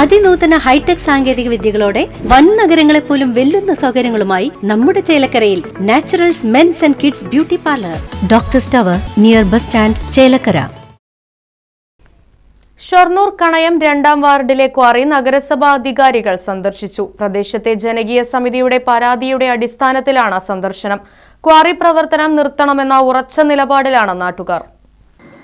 അതിനൂതന hi tech സാങ്കേതിക വിദ്യകളോടെ വൻ നഗരങ്ങളെ പോലും വെല്ലുന്ന സൗകര്യങ്ങളുമായി നമ്മുടെ ചേലക്കരയിൽ naturals men's and kids beauty parlour. Doctor സ്റ്റവർ near bus stand Chelakkara. Shoranur Kanayam രണ്ടാം വാർഡിലെ ക്വാറി നഗരസഭാ അധികാരികൾ സന്ദർശിച്ചു. പ്രദേശത്തെ ജനകീയ സമിതിയുടെ പരാതിയുടെ അടിസ്ഥാനത്തിലാണ് സന്ദർശനം. ക്വാറി പ്രവർത്തനം നിർത്തണമെന്ന ഉറച്ച നിലപാടിലാണ് നാട്ടുകാർ.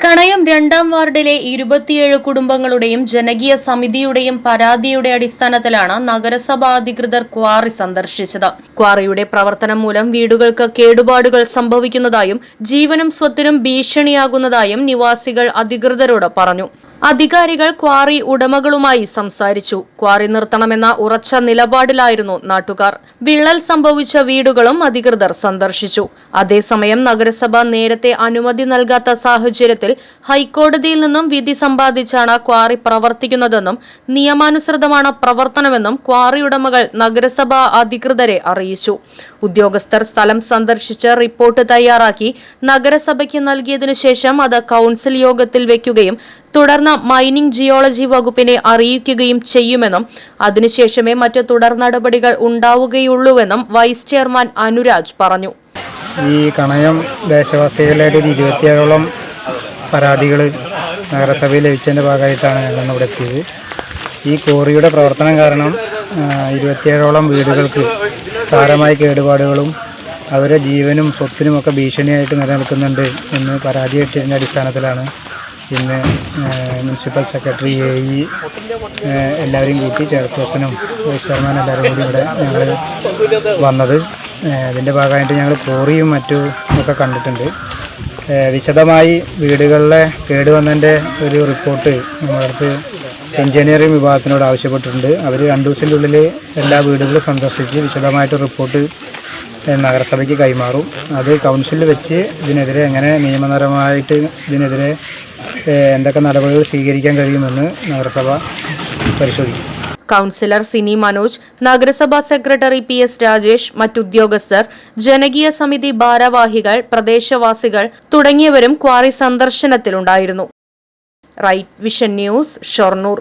കണയം രണ്ടാം വാർഡിലെ ഇരുപത്തിയേഴ് കുടുംബങ്ങളുടെയും ജനകീയ സമിതിയുടെയും പരാതിയുടെ അടിസ്ഥാനത്തിലാണ് നഗരസഭാ അധികൃതർ ക്വാറി സന്ദർശിച്ചത്. ക്വാറിയുടെ പ്രവർത്തനം മൂലം വീടുകൾക്ക് കേടുപാടുകൾ സംഭവിക്കുന്നതായും ജീവനും സ്വത്തിനും ഭീഷണിയാകുന്നതായും നിവാസികൾ അധികൃതരോട് പറഞ്ഞു. അധികാരികൾ ക്വാറി ഉടമകളുമായി സംസാരിച്ചു. ക്വാറി നിർത്തണമെന്ന ഉറച്ച നിലപാടിലായിരുന്നു നാട്ടുകാർ. വിള്ളൽ സംഭവിച്ച വീടുകളും അധികൃതർ സന്ദർശിച്ചു. അതേസമയം നഗരസഭ നേരത്തെ അനുമതി നൽകാത്ത സാഹചര്യത്തിൽ ഹൈക്കോടതിയിൽ നിന്നും വിധി സമ്പാദിച്ചാണ് ക്വാറി പ്രവർത്തിക്കുന്നതെന്നും നിയമാനുസൃതമാണ് പ്രവർത്തനമെന്നും ക്വാറി ഉടമകൾ നഗരസഭാ അധികൃതരെ അറിയിച്ചു. ഉദ്യോഗസ്ഥർ സ്ഥലം സന്ദർശിച്ച് റിപ്പോർട്ട് തയ്യാറാക്കി നഗരസഭയ്ക്ക് നൽകിയതിനു ശേഷം അത് കൌൺസിൽ യോഗത്തിൽ വെക്കുകയും തുടർന്ന് മൈനിംഗ് ജിയോളജി വകുപ്പിനെ അറിയിക്കുകയും ചെയ്യുമെന്നും അതിനുശേഷമേ മറ്റ് തുടർ നടപടികൾ ഉണ്ടാവുകയുള്ളൂവെന്നും വൈസ് ചെയർമാൻ അനുരാജ് പറഞ്ഞു. ഈ കണയം ദേശവാസികളുടെ ഒരു ഇരുപത്തിയേഴോളം പരാതികൾ നഗരസഭയിൽ ലഭിച്ചതിന്റെ ഭാഗമായിട്ടാണ് ഞങ്ങൾ ഇവിടെ എത്തിയത്. ഈ കോറിയുടെ പ്രവർത്തനം കാരണം ഇരുപത്തിയേഴോളം വീടുകൾക്ക് സാരമായ കേടുപാടുകളും അവരുടെ ജീവനും സ്വത്തിനുമൊക്കെ ഭീഷണിയായിട്ട് നിലനിൽക്കുന്നുണ്ട് എന്ന് പരാതി കിട്ടിയതിന്റെ അടിസ്ഥാനത്തിലാണ് ഇന്ന് ആ, മുനിസിപ്പൽ സെക്രട്ടറി എ ഇ എല്ലാവരെയും കൂട്ടി ചെയർപേഴ്സണും വൈസ് എല്ലാവരും കൂടി ഇവിടെ ഞങ്ങൾ വന്നത്. ഇതിന്റെ ഭാഗമായിട്ട് ഞങ്ങൾ കോറിയും മറ്റും ഒക്കെ കണ്ടിട്ടുണ്ട്. വിശദമായി വീടുകളിലെ കേടുവന്നതിന്റെ ഒരു റിപ്പോർട്ട് നമ്മുടെ അടുത്ത് എഞ്ചിനീയറിംഗ് വിഭാഗത്തിനോട് ആവശ്യപ്പെട്ടിട്ടുണ്ട്. അവർ രണ്ട് ദിവസത്തിന്റെ ഉള്ളിൽ എല്ലാ വീടുകളും സന്ദർശിച്ച് വിശദമായിട്ട് റിപ്പോർട്ട് നഗരസഭയ്ക്ക് കൈമാറും. അത് കൗൺസിലിൽ വെച്ച് ഇതിനെതിരെ എങ്ങനെ നിയമപരമായിട്ട് ഇതിനെതിരെ എന്തൊക്കെ നടപടികൾ സ്വീകരിക്കാൻ കഴിയുമെന്ന് നഗരസഭ പരിശോധിക്കും. കൗൺസിലർ സിനി മനോജ് നഗരസഭാ സെക്രട്ടറി പി എസ് രാജേഷ് മറ്റുദ്യോഗസ്ഥർ ജനകീയ സമിതി ഭാരവാഹികൾ പ്രദേശവാസികൾ തുടങ്ങിയവരും quarry സന്ദർശനത്തിലുണ്ടായിരുന്നു. Right vision news Shoranur.